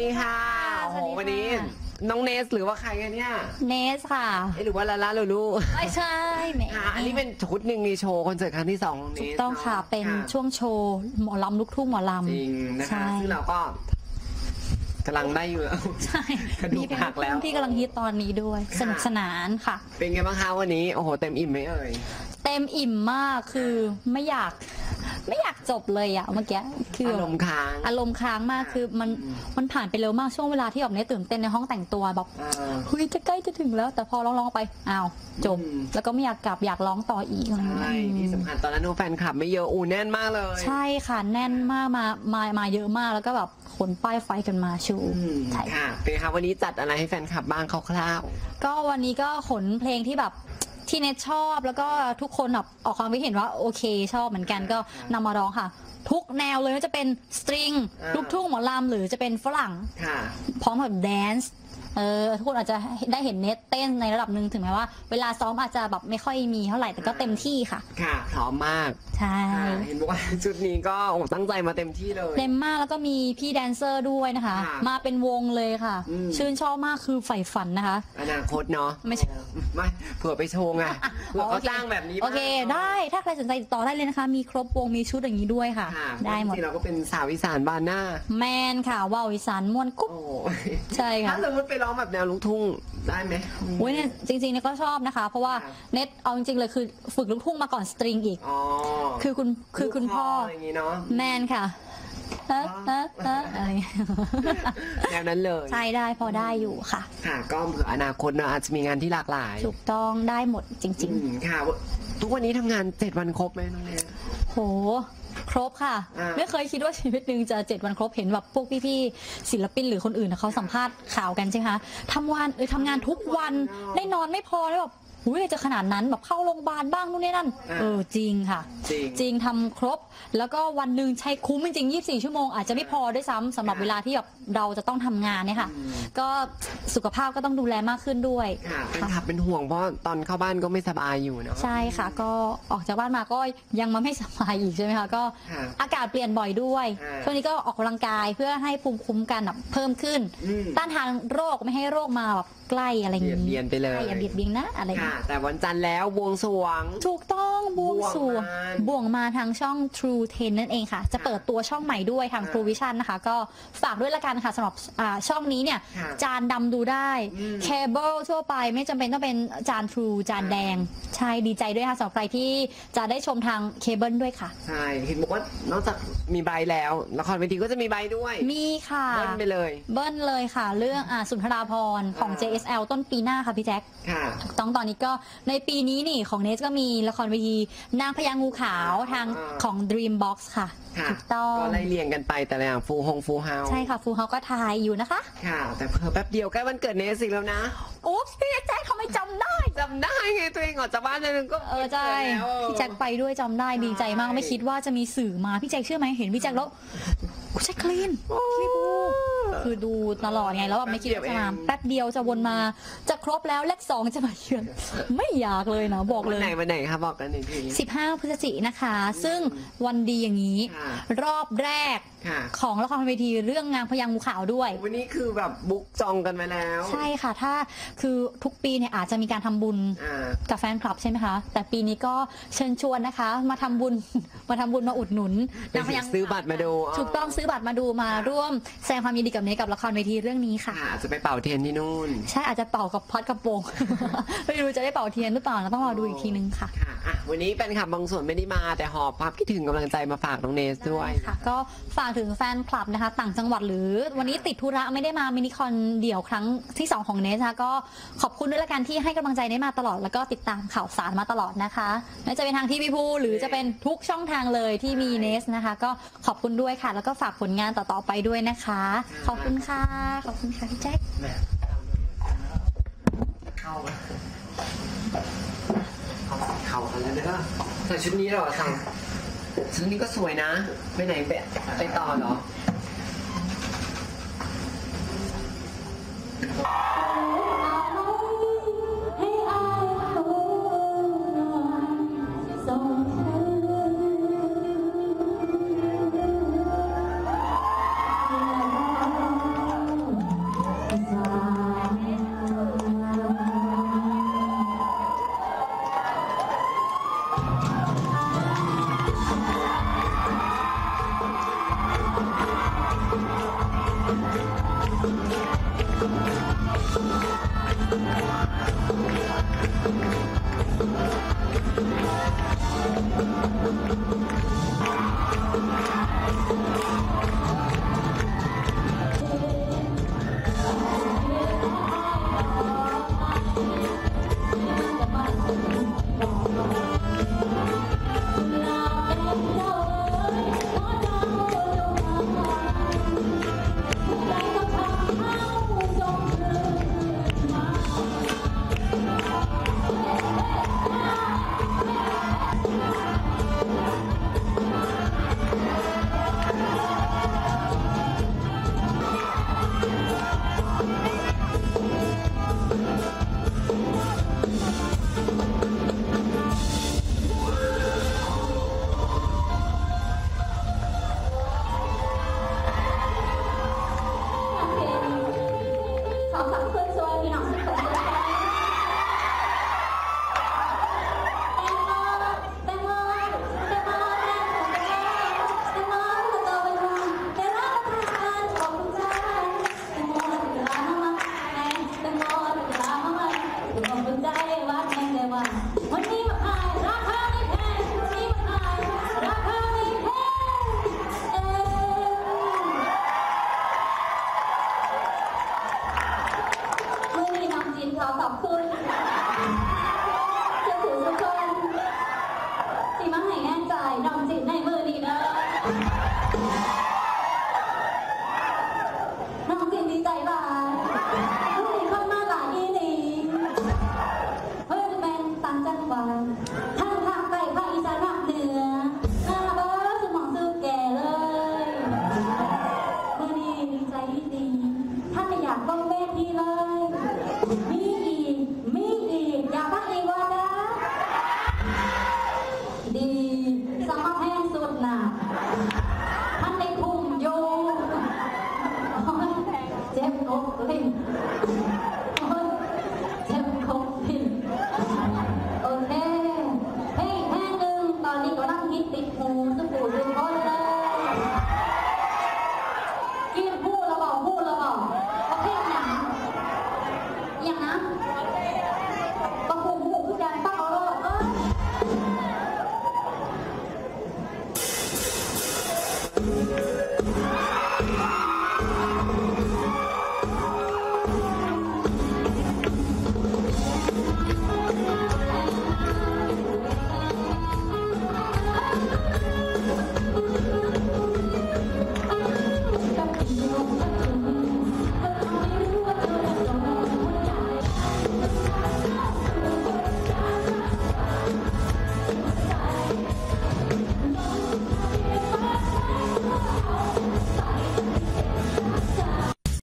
ดีค่ะโอ้โหสวัสดีค่ะวันนี้ น้องเนสหรือว่าใครกันเนี่ยเนสค่ะ เอ๊ะหรือว่าลาลาลูลูไม่ใช่แหมค่ะอันนี้เป็นชุดหนึ่งในโชว์คอนเสิร์ตครั้งที่สองของเนถูกสต้องค่ะเนาเป็นช่วงโชว์หมอลำลูกทุ่งหมอลำจริงนะใช่คะซึ่งเราก็กำลังได้อยู่ ใช่กระดูกมีเพลงหักแล้ว ที่กำลังฮิตตอนนี้ด้วยค่ะสนุกสนานค่ะ เป็นไงบ้างคะวันนี้ โอ้โห เต็มอิ่มไหมเอ่ย เต็มอิ่มมากคือไม่อยาก ไม่อยาก จบเลยอะเมื่อกี้คืออารมณ์ค้างอารมณ์ค้างมากคือมันมันผ่านไปเร็วมากช่วงเวลาที่แบบเนสตื่นเต้นในห้องแต่งตัวแบบเออ เฮ้ยจะใกล้จะถึงแล้ว แต่พอร้องๆไปอ้าวจบ อืม แล้วก็ไม่อยากกลับอยากร้องต่ออีกอะไรอย่างใช่เงี้ยที่สำคัญตอนนั้นโนแฟนคลับไม่เยอะอูแน่นมากเลยใช่ค่ะแน่นมากมามามาเยอะมากแล้วก็แบบขนป้ายไฟกันมาชูอืมใช่ ค่ะเป็นไงคะวันนี้จัดอะไรให้แฟนคลับบ้างคร่าวก็วันนี้ก็ขนเพลงที่แบบ ที่เน็ตชอบแล้วก็ทุกคนแบบออกความคิดเห็นว่าโอเคชอบเหมือนกันก็นำมาร้องค่ะ ทุกแนวเลยไม่ว่าจะเป็นสตริงลูกทุ่งหมอลำหรือจะเป็นฝรั่งๆค่ะ พร้อมกับแดนซ์ เออทุกคนอาจจะได้เห็นเน็ตเต้นในระดับหนึ่งถึงแม้ว่า เวลาซ้อมอาจจะแบบไม่ค่อยมีเท่าไหร่แต่ก็เต็มที่ค่ะ ค่ะพร้อมมากใช่ค่ะเห็นบอกว่าชุดนี้ก็โอ้ตั้งใจมาเต็มที่เลย เต็มมากแล้วก็มีพี่แดนเซอร์ด้วยนะคะ ค่ะมาเป็นวงเลยค่ะ อืม ชื่นชอบมากคือใฝ่ฝันนะคะ อนาคตเนาะไม่ใช่ไม่เผื่อไปโชว์ไงเผื่อเขาจ้างแบบนี้โอเคบ้างได้ถ้าใครสนใจติดต่อได้เลยนะคะ มีครบวงมีชุดอย่างนี้ด้วยค่ะ ค่ะได้หมดจริงๆเราก็เป็นสาวอีสานบ้านหน้า แมนค่ะว่าวอีสานม่วนกุ๊บโอ้ใช่ค่ะ ถ้าสมมติไปร้องแบบแนวลูกทุ่งได้ไหมโอ้ยเนี่ยจริงๆเนี่ยก็ชอบนะคะ เพราะว่าค่ะเน็ตเอาจริงๆเลยคือฝึกลูกทุ่งมาก่อนสตริงอีก อ๋อคือคุณคือคุณพ่อ ลูกอย่างนี้เนาะ แมนค่ะเอ๊ะเอ๊ะเอ๊ะอะไรอย่างเงี้ยแนวนั้นเลยใช่ได้พอได้อยู่ค่ะ ค่ะ ก็เผื่ออนาคตเนอะอาจจะมีงานที่หลากหลายถูกต้องได้หมดจริง อืมค่ะ ทุกวันนี้ทำงานเจ็ดวันครบไหมน้องเนย ๆ โห ครบค่ะ อ่า ไม่เคยคิดว่าชีวิตหนึ่งจะเจ็ดวันครบเห็นแบบพวกพี่ๆศิลปินหรือคนอื่นนะเขาสัมภาษณ์ข่าวกันใช่ไหมคะทำวันเออทำงานทุกวันได้นอนไม่พอแล้วแบบ อุ้ยจะขนาดนั้นแบบเข้าโรงพยาบาลบ้างนู่นนี่นั่นเออจริงค่ะ จริง จริงทำครบ แล้วก็วันหนึ่งใช้คุ้มจริงๆ 24 ชั่วโมงอาจจะไม่พอด้วยซ้ำสำหรับเวลาที่แบบเราจะต้องทำงานเนี่ยค่ะ อืม ก็สุขภาพก็ต้องดูแลมากขึ้นด้วย ค่ะเป็นขับเป็นห่วงเพราะตอนเข้าบ้านก็ไม่สบายอยู่เนาะ ใช่ค่ะ ก็ออกจากบ้านมาก็ยังมาไม่สบายอีกใช่ไหมคะก็ค่ะอากาศเปลี่ยนบ่อยด้วยอ่า ช่วงนี้ก็ออกกำลังกายเพื่อให้ภูมิคุ้มกันแบบเพิ่มขึ้น อืม ต้านทานโรคไม่ให้โรคมาแบบใกล้อะไรอย่างเบียดนี้เบียนไปเลย ใช่อย่าเบียดเบียนนะอะไรอย่างค่ะนี้แต่วันจันทร์แล้วบวงสรวง ถูกต้องบวงสรวงบวงมาบวงมาทางช่อง True 10 นั่นเองค่ะ จะเปิดตัวช่องใหม่ด้วยทางอ่า True Vision นะคะ ก็ฝากด้วยละกันค่ะสำหรับอ่าช่องนี้เนี่ย ค่ะจานดำดูได้อืม เคเบิลทั่วไปไม่จำเป็นต้องเป็นจาน True จานแดง ใช่ดีใจด้วยค่ะสำหรับใครที่จะได้ชมทางเคเบิลด้วยค่ะ ใช่เห็นบอกว่านอกจากมีใบแล้วละครเวทีก็จะมีใบด้วยมีค่ะ เบิ้ลไปเลย เบิ้ลเลยค่ะ เรื่องอ่าสุนทราพรณ์ของ อ่า JSL ต้นปีหน้าค่ะพี่แจ็คค่ะถูกต้องตอนนี้ก็ในปีนี้นี่ของเนสก็มีละครเวทีนางพญางูขาวทางอ่าของ Dreambox ค่ะค่ะถูกต้องก็ไล่เรียงกันไปแต่ละอย่างฟูฮงฟูเฮาใช่ค่ะฟูเฮาก็ทายอยู่นะคะ ค่ะ แต่เพิ่แป๊บเดียวใกล้วันเกิดเนสอีกแล้วนะอุ๊บพี่แจ็คทำไมจำได้จำได้ไงตัวเองออกจากบ้านนึงก็เออใช่แล้วพี่แจ็คไปด้วยจำได้ดีใจมากใช่ไม่คิดว่าจะมีสื่อมาพี่แจ็คเชื่อไหมเห็นพี่แจ็คแล้วกูแจ็คคลีนพี่บู คือดูตลอดไงแล้วแบบไม่คิดว่าจะมาแป๊บเดียวจะวนมาจะครบแล้วเลขสองจะมาเยือน ไม่อยากเลยนะบอกวัเลนยไหนวันไหนคะบอกกันอีกที 15 พฤศจิกนะคะ ซึ่งวันดีอย่างนี้ ค่ะ รอบแรกค่ะของละครเวทีเรื่องงานพยางงูขาวด้วย วันนี้คือแบบบุ๊กจองกันไว้แล้วใช่ค่ะ ถ้าคือทุกปีเนี่ยอาจจะมีการทำบุญ อ่า กับแฟนคลับใช่ไหมคะ แต่ปีนี้ก็เชิญชวนนะคะ มาทำบุญ มาทำบุญมาอุดหนุนนางพยางซื้อบัตรมาดู ถูกต้องซื้อบัตรมาดูมาร่วมแสดงความยินดีกับเนกับละครเวทีเรื่องนี้ค่ะค่ะจะไปเป่าเทียนที่นู่น ใช่อาจจะเป่ากับพัดกระโปรงไม่รู้จะได้เป่าเทียนหรือเปล่านะต้องรอดูอีกทีนึงค่ะค่ะอะวันนี้เป็นขับบางส่วนไม่ได้มาแต่หอบความคิดถึงกำลังใจมาฝากน้องเนสด้วยค่ะ ก็ฝากถึงแฟนคลับนะคะ ต่างจังหวัดหรือ วันนี้ติดธุระไม่ได้มามินิคอนเดี่ยวครั้งที่ 2 ของเนสนะคะก็ขอบคุณด้วยละกันที่ให้กำลังใจได้มาตลอดแล้วก็ติดตามข่าวสารมาตลอดนะคะไม่ว่าจะเป็นทางที่พี่พูหรือจะเป็นทุกช่องทางเลยที่มีเนสนะคะ ก็ขอบคุณด้วยค่ะ แล้วก็ฝากผลงานต่อๆไปด้วยนะคะขอบคุณค่ะ ขอบคุณค่ะพี่แจ็คแหม่เข้าเข้ากันแล้วเด้อใส่ชุดนี้เหรอสั่งชุดนี้ก็สวยนะ ไปไหนไปไปต่อเหรอ Irmão